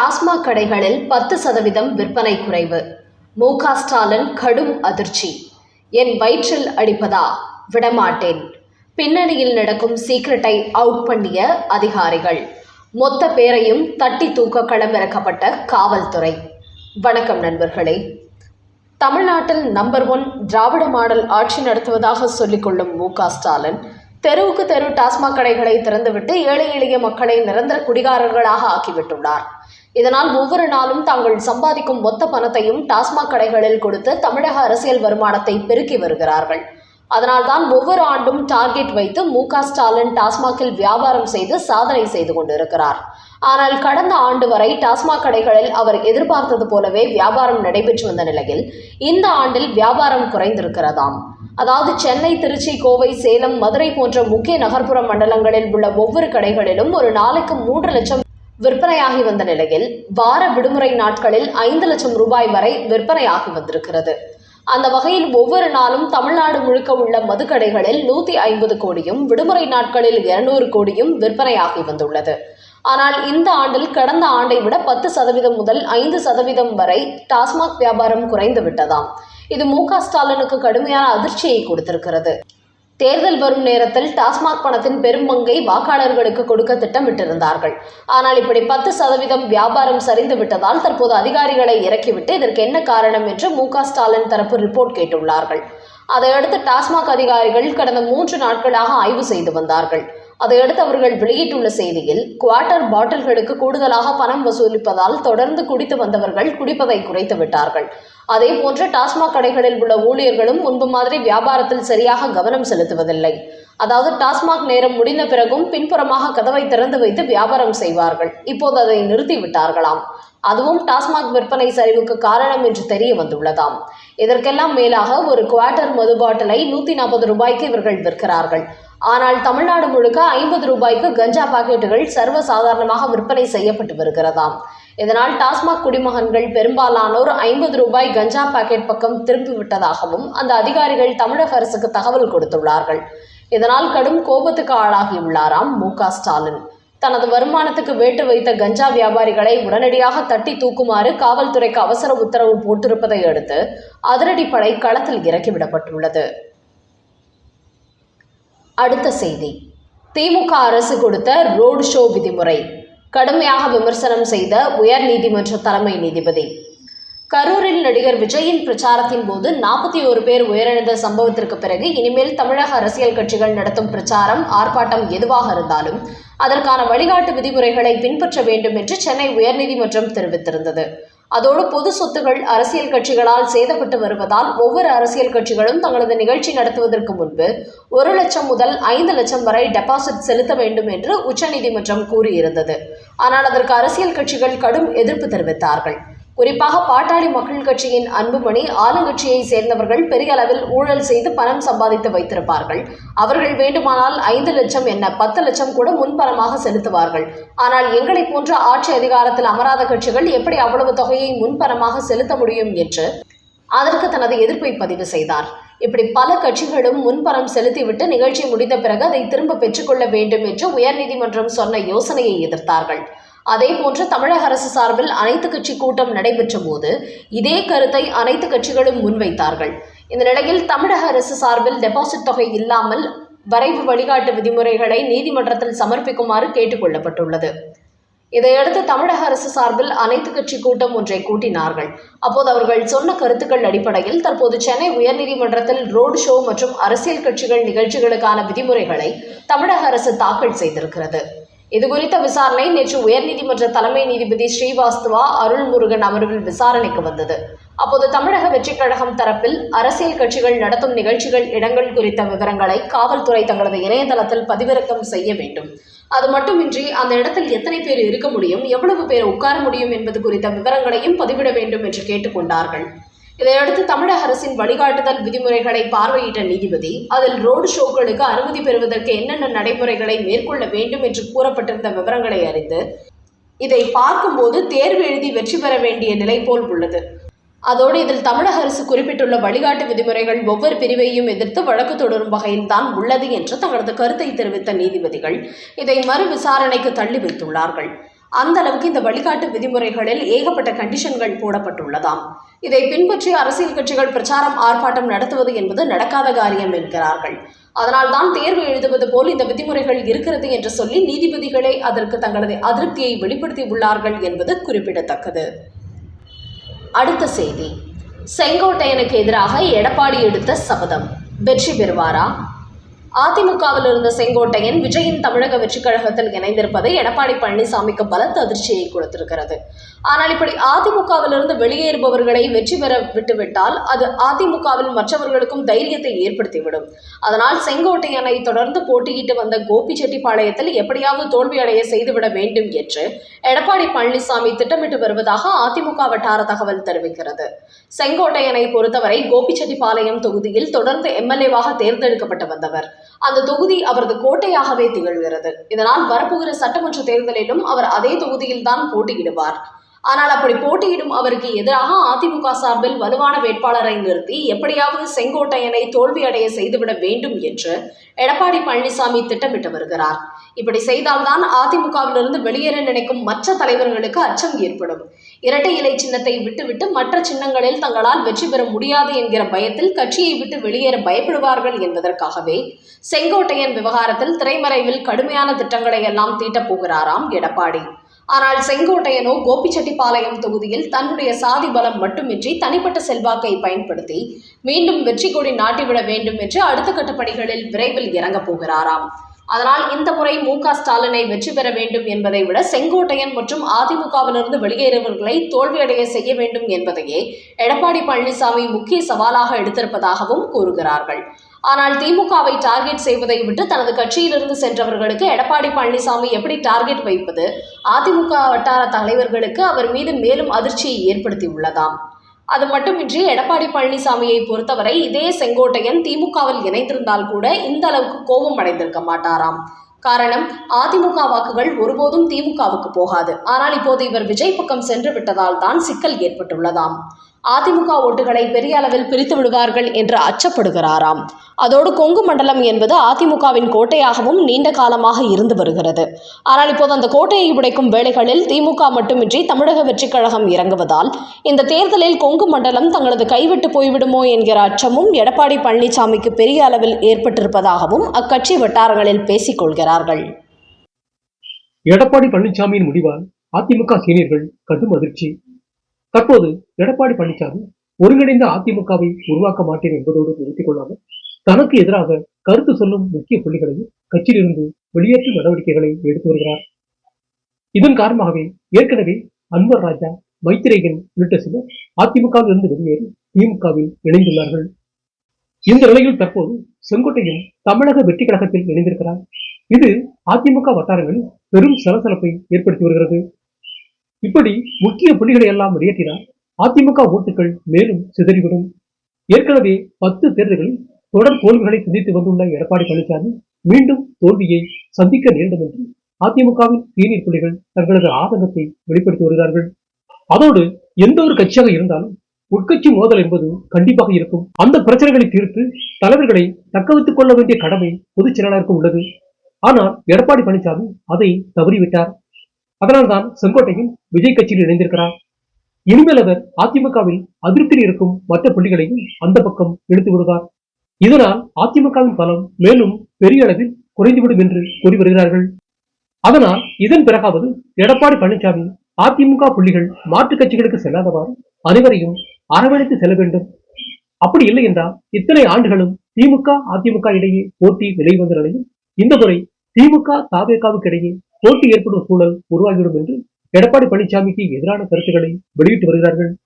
டாஸ்மாக் கடைகளில் பத்து சதவீதம் விற்பனை குறைவு. மு க ஸ்டாலின் கடும் அதிர்ச்சி. என் வயிற்றில் அடிப்பதா? விடமாட்டேன். பின்னணியில் நடக்கும் சீக்ரெட்டை அவுட் பண்ணிய அதிகாரிகள். மொத்த பேரையும் தட்டி தூக்க களமிறக்கப்பட்ட காவல்துறை. வணக்கம் நண்பர்களே. தமிழ்நாட்டில் நம்பர் ஒன் திராவிட மாடல் ஆட்சி நடத்துவதாக சொல்லிக்கொள்ளும் மு க ஸ்டாலின் தெருவுக்கு தெரு டாஸ்மாக் கடைகளை திறந்துவிட்டு ஏழை எளிய மக்களை நிரந்தர குடிகாரர்களாக ஆக்கிவிட்டுள்ளார். இதனால் ஒவ்வொரு நாளும் தாங்கள் சம்பாதிக்கும் மொத்த பணத்தையும் டாஸ்மாக் கடைகளில் கொடுத்து தமிழக அரசியல் வருமானத்தை பெருக்கி வருகிறார்கள். அதனால்தான் ஒவ்வொரு ஆண்டும் டார்கெட் வைத்து மு ஸ்டாலின் டாஸ்மாகில் வியாபாரம் செய்து சாதனை செய்து கொண்டிருக்கிறார். ஆனால் கடந்த ஆண்டு வரை டாஸ்மாக் கடைகளில் அவர் எதிர்பார்த்தது போலவே வியாபாரம் நடைபெற்று வந்த நிலையில் இந்த ஆண்டில் வியாபாரம் குறைந்திருக்கிறதாம். அதாவது சென்னை திருச்சி கோவை சேலம் மதுரை போன்ற முக்கிய நகர்ப்புற மண்டலங்களில் உள்ள ஒவ்வொரு கடைகளிலும் ஒரு நாளைக்கு மூன்று லட்சம் விற்பனையாகி வந்த நிலையில் வார விடுமுறை நாட்களில் ஐந்து லட்சம் ரூபாய் வரை விற்பனையாகி வந்திருக்கிறது. அந்த வகையில் ஒவ்வொரு நாளும் தமிழ்நாடு முழுக்க உள்ள மதுக்கடைகளில் நூத்தி ஐம்பது கோடியும் விடுமுறை நாட்களில் இருநூறு கோடியும் விற்பனையாகி வந்துள்ளது. ஆனால் இந்த ஆண்டில் கடந்த ஆண்டை விட பத்து சதவீதம் முதல் ஐந்து சதவீதம் வரை டாஸ்மாக் வியாபாரம் குறைந்து விட்டதாம். இது மு க ஸ்டாலினுக்கு கடுமையான அதிர்ச்சியை கொடுத்திருக்கிறது. தேர்தல் வரும் நேரத்தில் டாஸ்மாக் பணத்தின் பெரும் பங்கை வாக்காளர்களுக்கு கொடுக்க திட்டமிட்டிருந்தார்கள். ஆனால் இப்படி பத்து சதவீதம் வியாபாரம் சரிந்து விட்டதால் தற்போது அதிகாரிகளை இறக்கிவிட்டு இதற்கு என்ன காரணம் என்று மு ஸ்டாலின் தரப்பு ரிப்போர்ட் கேட்டுள்ளார்கள். அதையடுத்து டாஸ்மாக் அதிகாரிகள் கடந்த மூன்று நாட்களாக ஆய்வு செய்து வந்தார்கள். அதையடுத்து அவர்கள் வெளியிட்டுள்ள செய்தியில் குவார்ட்டர் பாட்டில்களுக்கு கூடுதலாக பணம் வசூலிப்பதால் தொடர்ந்து குடித்து வந்தவர்கள் குடிப்பதை குறைத்து விட்டார்கள். அதே போன்று டாஸ்மாக் கடைகளில் உள்ள ஊழியர்களும் முன்பு மாதிரி வியாபாரத்தில் சரியாக கவனம் செலுத்துவதில்லை. அதாவது டாஸ்மாக் நேரம் முடிந்த பிறகும் பின்புறமாக கதவை திறந்து வைத்து வியாபாரம் செய்வார்கள். இப்போது அதை நிறுத்தி விட்டார்களாம். அதுவும் டாஸ்மாக் விற்பனை சரிவுக்கு காரணம் என்று தெரிய வந்துள்ளதாம். இதற்கெல்லாம் மேலாக ஒரு குவார்ட்டர் மது பாட்டிலை நூற்றி நாற்பது ரூபாய்க்கு இவர்கள் விற்கிறார்கள். ஆனால் தமிழ்நாடு முழுக்க ஐம்பது ரூபாய்க்கு கஞ்சா பாக்கெட்டுகள் சர்வசாதாரணமாக விற்பனை செய்யப்பட்டு வருகிறதாம். இதனால் டாஸ்மாக் குடிமகன்கள் பெரும்பாலானோர் ஐம்பது ரூபாய் கஞ்சா பாக்கெட் பக்கம் திரும்பிவிட்டதாகவும் அந்த அதிகாரிகள் தமிழக அரசுக்கு தகவல் கொடுத்துள்ளார்கள். இதனால் கடும் கோபத்துக்கு ஆளாகியுள்ளாராம் மு க ஸ்டாலின். தனது வருமானத்துக்கு வேட்டு வைத்த கஞ்சா வியாபாரிகளை உடனடியாக தட்டி தூக்குமாறு காவல்துறைக்கு அவசர உத்தரவு போட்டிருப்பதை அடுத்து அதிரடிப்படை களத்தில் இறக்கிவிடப்பட்டுள்ளது அடுத்த செய்தி. திமுக அரசு கொடுத்த ரோடு ஷோ விதிமுறை. கடுமையாக விமர்சனம் செய்த உயர் நீதிமன்ற தலைமை நீதிபதி. கரூரில் நடிகர் விஜயின் பிரச்சாரத்தின் போது நாற்பத்தி ஒரு பேர் உயிரிழந்த சம்பவத்திற்கு பிறகு இனிமேல் தமிழக அரசியல் கட்சிகள் நடத்தும் பிரச்சாரம் ஆர்ப்பாட்டம் எதுவாக இருந்தாலும் அதற்கான வழிகாட்டு விதிமுறைகளை பின்பற்ற வேண்டும் என்று சென்னை உயர்நீதிமன்றம் தெரிவித்திருந்தது. அதோடு பொது சொத்துகள் அரசியல் கட்சிகளால் சேதப்பட்டு வருவதால் ஒவ்வொரு அரசியல் கட்சிகளும் தங்களது நிகழ்ச்சி நடத்துவதற்கு முன்பு ஒரு லட்சம் முதல் ஐந்து லட்சம் வரை டெபாசிட் செலுத்த வேண்டும் என்று உச்சநீதிமன்றம் கூறியிருந்தது. ஆனால் அதற்கு அரசியல் கட்சிகள் கடும் எதிர்ப்பு தெரிவித்தார்கள். குறிப்பாக பாட்டாளி மக்கள் கட்சியின் அன்புமணி ஆளுங்கட்சியை சேர்ந்தவர்கள் பெரிய அளவில் ஊழல் செய்து பணம் சம்பாதித்து வைத்திருப்பார்கள். அவர்கள் வேண்டுமானால் ஐந்து லட்சம் என்ன பத்து லட்சம் கூட முன்பணமாக செலுத்துவார்கள். ஆனால் எங்களை போன்ற ஆட்சி அதிகாரத்தில் அமராத கட்சிகள் எப்படி அவ்வளவு தொகையை முன்பணமாக செலுத்த முடியும் என்று அதற்கு தனது எதிர்ப்பை பதிவு செய்தார். இப்படி பல கட்சிகளும் முன்பணம் செலுத்திவிட்டு நிகழ்ச்சி முடிந்த பிறகு அதை திரும்ப பெற்றுக்கொள்ள வேண்டும் என்று உயர்நீதிமன்றம் சொன்ன யோசனையை எதிர்த்தார்கள். அதேபோன்று தமிழக அரசு சார்பில் அனைத்து கட்சி கூட்டம் நடைபெற்ற போது இதே கருத்தை அனைத்து கட்சிகளும் முன்வைத்தார்கள். இந்த நிலையில் தமிழக அரசு சார்பில் டெபாசிட் தொகை இல்லாமல் வரைவு வழிகாட்டு விதிமுறைகளை நீதிமன்றத்தில் சமர்ப்பிக்குமாறு கேட்டுக்கொள்ளப்பட்டுள்ளது இதையடுத்து தமிழக அரசு சார்பில் அனைத்து கட்சி கூட்டம் ஒன்றை கூட்டினார்கள். அப்போது அவர்கள் சொன்ன கருத்துக்கள் அடிப்படையில் தற்போது சென்னை உயர்நீதிமன்றத்தில் ரோடு ஷோ மற்றும் அரசியல் கட்சிகள் நிகழ்ச்சிகளுக்கான விதிமுறைகளை தமிழக அரசு தாக்கல் செய்திருக்கிறது. இதுகுறித்த விசாரணை நேற்று உயர்நீதிமன்ற தலைமை நீதிபதி ஸ்ரீவாஸ்துவா அருள்முருகன் அமர்வில் விசாரணைக்கு வந்தது. அப்போது தமிழக வெற்றிக் கழகம் தரப்பில் அரசியல் கட்சிகள் நடத்தும் நிகழ்ச்சிகள் இடங்கள் குறித்த விவரங்களை காவல்துறை தங்களது இணையதளத்தில் பதிவிறக்கம் செய்ய வேண்டும். அது மட்டுமின்றி அந்த இடத்தில் எத்தனை பேர் இருக்க முடியும் எவ்வளவு பேர் உட்கார முடியும் என்பது குறித்த விவரங்களையும் பதிவிட வேண்டும் என்று கேட்டுக்கொண்டார்கள் இதையடுத்து தமிழக அரசின் வழிகாட்டுதல் விதிமுறைகளை பார்வையிட்ட நீதிபதி அதில் ரோடு ஷோக்களுக்கு அனுமதி பெறுவதற்கு என்னென்ன நடைமுறைகளை மேற்கொள்ள வேண்டும் என்று கூறப்பட்டிருந்த விவரங்களை அறிந்து இதை பார்க்கும்போது தேர்வு எழுதி வெற்றி பெற வேண்டிய நிலை போல் உள்ளது. அதோடு இதில் தமிழக அரசு குறிப்பிட்டுள்ள வழிகாட்டு விதிமுறைகள் ஒவ்வொரு பிரிவையும் எதிர்த்து வழக்கு தொடரும் வகையில் தான் உள்ளது என்று தங்களது கருத்தை தெரிவித்த நீதிபதிகள் இதை மறு விசாரணைக்கு தள்ளி வைத்துள்ளார்கள். அந்த அளவுக்கு இந்த வழிகாட்டு விதிமுறைகளில் ஏகப்பட்ட கண்டிஷன்கள் போடப்பட்டுள்ளதாம். இதை பின்பற்றி அரசியல் கட்சிகள் பிரச்சாரம் ஆர்ப்பாட்டம் நடத்துவது என்பது நடக்காத காரியம் என்கிறார்கள். அதனால் தான் தேர்வு எழுதுவது போல் இந்த விதிமுறைகள் இருக்கிறது என்று சொல்லி நீதிபதிகளே அதற்கு தங்களது அதிருப்தியை வெளிப்படுத்தி உள்ளார்கள் என்பது குறிப்பிடத்தக்கது. அடுத்த செய்தி. செங்கோட்டையனுக்கு எதிராக எடப்பாடி எடுத்த சபதம். வெற்றி பெறுவாரா? அதிமுகவில் இருந்த செங்கோட்டையன் விஜயின் தமிழக வெற்றிக் கழகத்தில் இணைந்திருப்பது எடப்பாடி பழனிசாமிக்கு பலத்த அதிர்ச்சியை கொடுத்திருக்கிறது. ஆனால் இப்படி அதிமுகவிலிருந்து வெளியேறுபவர்களை வெற்றி பெற விட்டுவிட்டால் அது அதிமுகவில் மற்றவர்களுக்கும் தைரியத்தை ஏற்படுத்திவிடும். அதனால் செங்கோட்டையனை தொடர்ந்து போட்டியிட்டு வந்த கோபிச்செட்டிப்பாளையத்தில் எப்படியாவது தோல்வியடைய செய்துவிட வேண்டும் என்று எடப்பாடி பழனிசாமி திட்டமிட்டு வருவதாக அதிமுக வட்டார தகவல் தெரிவிக்கிறது. செங்கோட்டையனை பொறுத்தவரை கோபிச்செட்டிப்பாளையம் தொகுதியில் தொடர்ந்து எம்எல்ஏவாக தேர்ந்தெடுக்கப்பட்டு வந்தவர். அந்த தொகுதி அவரது கோட்டையாகவே திகழ்கிறது. இதனால் வரப்போகிற சட்டமன்ற தேர்தலிலும் அவர் அதே தொகுதியில்தான் போட்டியிடுவார். ஆனால் அப்படி போட்டியிடும் அவருக்கு எதிராக அதிமுக சார்பில் வலுவான வேட்பாளரை நிறுத்தி எப்படியாவது செங்கோட்டையனை தோல்வியடைய செய்துவிட வேண்டும் என்று எடப்பாடி பழனிசாமி திட்டமிட்டு வருகிறார். இப்படி செய்தால்தான் அதிமுகவிலிருந்து வெளியேற நினைக்கும் மற்ற தலைவர்களுக்கு அச்சம் ஏற்படும். இரட்டை இலை சின்னத்தை விட்டுவிட்டு மற்ற சின்னங்களில் தங்களால் வெற்றி பெற முடியாது என்கிற பயத்தில் கட்சியை விட்டு வெளியேற பயப்படுவார்கள் என்பதற்காகவே செங்கோட்டையன் விவகாரத்தில் திரைமறைவில் கடுமையான திட்டங்களை எல்லாம் தீட்டப் போகிறாராம் எடப்பாடி. ஆனால் செங்கோட்டையனோ கோபிச்செட்டிப்பாளையம் தொகுதியில் தன்னுடைய சாதி பலம் மட்டுமின்றி தனிப்பட்ட செல்வாக்கை பயன்படுத்தி மீண்டும் வெற்றி கொடி நாட்டிவிட வேண்டும் என்று அடுத்த கட்ட பணிகளில் விரைவில் இறங்கப் போகிறாராம். அதனால் இந்த முறை மு க ஸ்டாலினை வெற்றி பெற வேண்டும் என்பதை விட செங்கோட்டையன் மற்றும் அதிமுகவிலிருந்து வெளியேறவர்களை தோல்வியடைய செய்ய வேண்டும் என்பதையே எடப்பாடி பழனிசாமி முக்கிய சவாலாக எடுத்திருப்பதாகவும் கூறுகிறார்கள். ஆனால் திமுகவை டார்கெட் செய்வதை விட்டு தனது கட்சியிலிருந்து சென்றவர்களுக்கு எடப்பாடி பழனிசாமி எப்படி டார்கெட் வைப்பது? அதிமுக வட்டார தலைவர்களுக்கு அவர் மீது மேலும் அதிர்ச்சியை ஏற்படுத்தி உள்ளதாம் அது மட்டுமின்றி எடப்பாடி பழனிசாமியை பொறுத்தவரை இதே செங்கோட்டையன் திமுகவில் இணைந்திருந்தால் கூட இந்த அளவுக்கு கோபம் அடைந்திருக்க மாட்டாராம். காரணம் அதிமுக வாக்குகள் ஒருபோதும் திமுகவுக்கு போகாது. ஆனால் இப்போது இவர் விஜய் பக்கம் சென்று விட்டதால் தான் சிக்கல் ஏற்பட்டுள்ளதாம். அதிமுக ஓட்டுகளை பெரிய அளவில் பிரித்து விடுவார்கள் என்று அச்சப்படுகிறாராம். அதோடு கொங்கு மண்டலம் என்பது அதிமுகவின் கோட்டையாகவும் நீண்ட காலமாக இருந்து வருகிறது. ஆனால் இப்போது அந்த கோட்டையை உடைக்கும் வேளைகளில் திமுக மட்டுமின்றி தமிழக வெற்றிக் கழகம் இறங்குவதால் இந்த தேர்தலில் கொங்கு மண்டலம் தங்களது கைவிட்டு போய்விடுமோ என்கிற அச்சமும் எடப்பாடி பழனிசாமிக்கு பெரிய அளவில் ஏற்பட்டிருப்பதாகவும் அக்கட்சி வட்டாரங்களில் பேசிக் கொள்கிறார்கள். எடப்பாடி பழனிசாமியின் முடிவால் அதிமுக சீனியர்கள் கடும் அதிர்ச்சி. தற்போது எடப்பாடி பழனிசாமி ஒருங்கிணைந்த அதிமுகவை உருவாக்க மாட்டேன் என்பதோடு நிறுத்திக் கொள்ளாமல் தனக்கு எதிராக கருத்து சொல்லும் முக்கிய புள்ளிகளையும் கட்சியிலிருந்து வெளியேற்றும் நடவடிக்கைகளை எடுத்து வருகிறார். இதன் காரணமாகவே ஏற்கனவே அன்வர் ராஜா மைத்திரேயன் உள்ளிட்ட சிலர் அதிமுகவில் இருந்து வெளியேறி திமுகவில் இணைந்துள்ளார்கள். இந்த நிலையில் தற்போது செங்கோட்டையும் தமிழக வெற்றி கழகத்தில் இணைந்திருக்கிறார். இது அதிமுக வட்டாரங்களில் பெரும் சலசலப்பை ஏற்படுத்தி வருகிறது. இப்படி முக்கிய புள்ளிகளை எல்லாம் வெளியேற்றினால் அதிமுக ஓட்டுகள் மேலும் சிதறிவிடும். ஏற்கனவே பத்து தேர்தல்களில் தொடர் தோல்விகளை சந்தித்து வந்துள்ள எடப்பாடி பழனிசாமி மீண்டும் தோல்வியை சந்திக்க நேரிடும் என்று அதிமுகவின் சீனியர் புள்ளிகள் தங்களது ஆதங்கத்தை வெளிப்படுத்தி வருகிறார்கள். அதோடு எந்த ஒரு கட்சியாக இருந்தாலும் உட்கட்சி மோதல் என்பது கண்டிப்பாக இருக்கும். அந்த பிரச்சனைகளை தீர்த்து தலைவர்களை தக்க வைத்துக் கொள்ள வேண்டிய கடமை பொதுச் செயலாளருக்கு உள்ளது. ஆனால் எடப்பாடி பழனிசாமி அதை தவறிவிட்டார். அதனால்தான் செங்கோட்டையும் விஜய் கட்சியில் இணைந்திருக்கிறார். இனிமேல் அவர் அதிமுகவில் அதிருப்தியில் இருக்கும் மற்ற புள்ளிகளையும் அந்த பக்கம் இழுத்து விடுவார். இதனால் அதிமுகவின் பலம் மேலும் பெரிய அளவில் குறைந்துவிடும் என்று கூறி வருகிறார்கள். அதனால் இதன் பிறகாவது எடப்பாடி பழனிசாமி அதிமுக புள்ளிகள் மாற்றுக் கட்சிகளுக்கு செல்லாதவாறு அனைவரையும் அரவணைத்து செல்ல வேண்டும். அப்படி இல்லை என்றால் இத்தனை ஆண்டுகளும் திமுக அதிமுக இடையே போட்டி நிலை வந்த நிலையில் இந்த முறை திமுக தாவேகாவுக்கு இடையே போட்டி ஏற்படும் சூழல் உருவாகிவிடும் என்று எடப்பாடி பழனிசாமிக்கு எதிரான கருத்துக்களை வெளியிட்டு வருகிறார்கள்.